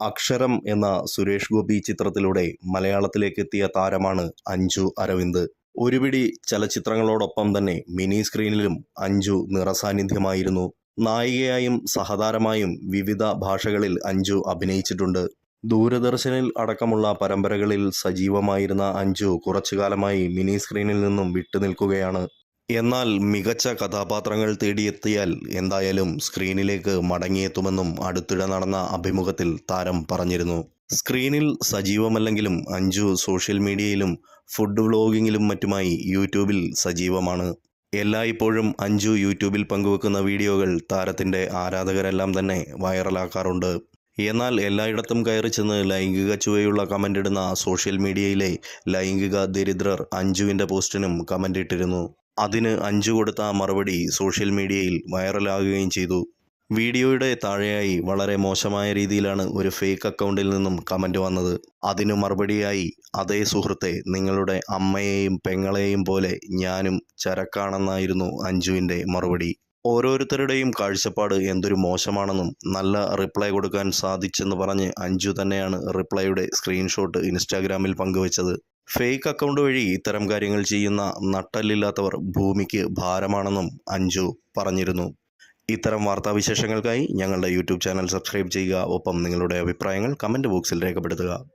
അക്ഷരം എന്ന സുരേഷ് ഗോപി ചിത്രത്തിലൂടെ മലയാളത്തിലേക്ക് എത്തിയ താരമാണ് അഞ്ജു അരവിന്ദ്. ഒരുപിടി ചലച്ചിത്രങ്ങളോടൊപ്പം തന്നെ മിനി സ്ക്രീനിലും അഞ്ജു നിറസാന്നിധ്യമായിരുന്നു. നായികയായും സഹതാരമായും വിവിധ ഭാഷകളിൽ അഞ്ജു അഭിനയിച്ചിട്ടുണ്ട്. ദൂരദർശനിൽ അടക്കമുള്ള പരമ്പരകളിൽ സജീവമായിരുന്ന അഞ്ജു കുറച്ചുകാലമായി മിനി സ്ക്രീനിൽ നിന്നും വിട്ടുനിൽക്കുകയാണ്. എന്നാൽ മികച്ച കഥാപാത്രങ്ങൾ തേടിയെത്തിയാൽ എന്തായാലും സ്ക്രീനിലേക്ക് മടങ്ങിയെത്തുമെന്നും അടുത്തിടെ നടന്ന അഭിമുഖത്തിൽ താരം പറഞ്ഞിരുന്നു. സ്ക്രീനിൽ സജീവമല്ലെങ്കിലും അഞ്ജു സോഷ്യൽ മീഡിയയിലും ഫുഡ് വ്ളോഗിങ്ങിലും മറ്റുമായി യൂട്യൂബിൽ സജീവമാണ്. എല്ലായ്പ്പോഴും അഞ്ജു യൂട്യൂബിൽ പങ്കുവെക്കുന്ന വീഡിയോകൾ താരത്തിന്റെ ആരാധകരെല്ലാം തന്നെ വൈറലാക്കാറുണ്ട്. എന്നാൽ എല്ലായിടത്തും കയറി ചെന്ന് ലൈംഗിക ചുവയുള്ള കമന്റ് ഇടുന്ന സോഷ്യൽ മീഡിയയിലെ ലൈംഗിക ദരിദ്രർ അഞ്ജുവിന്റെ പോസ്റ്റിനും കമന്റ് ഇട്ടിരുന്നു. അതിന് അഞ്ചു കൊടുത്ത മറുപടി സോഷ്യൽ മീഡിയയിൽ വൈറലാകുകയും ചെയ്തു. വീഡിയോയുടെ താഴെയായി വളരെ മോശമായ രീതിയിലാണ് ഒരു ഫേക്ക് അക്കൗണ്ടിൽ നിന്നും കമന്റ് വന്നത്. അതിനു മറുപടിയായി അതേ സുഹൃത്തെ നിങ്ങളുടെ അമ്മയെയും പെങ്ങളെയും പോലെ ഞാനും ചരക്കാണെന്നായിരുന്നു അഞ്ജുവിന്റെ മറുപടി. ഓരോരുത്തരുടെയും കാഴ്ചപ്പാട് എന്തൊരു മോശമാണെന്നും നല്ല റിപ്ലൈ കൊടുക്കാൻ സാധിച്ചെന്ന് പറഞ്ഞ് അഞ്ജു തന്നെയാണ് റിപ്ലൈയുടെ സ്ക്രീൻഷോട്ട് ഇൻസ്റ്റാഗ്രാമിൽ പങ്കുവച്ചത്. ഫേക്ക് അക്കൗണ്ട് വഴി ഇത്തരം കാര്യങ്ങൾ ചെയ്യുന്ന നട്ടല്ലില്ലാത്തവർ ഭൂമിക്ക് ഭാരമാണെന്നും അഞ്ജു പറഞ്ഞിരുന്നു. ഇത്തരം വാർത്താവിശേഷങ്ങൾക്കായി ഞങ്ങളുടെ യൂട്യൂബ് ചാനൽ സബ്സ്ക്രൈബ് ചെയ്യുക. ഒപ്പം നിങ്ങളുടെ അഭിപ്രായങ്ങൾ കമന്റ് ബോക്സിൽ രേഖപ്പെടുത്തുക.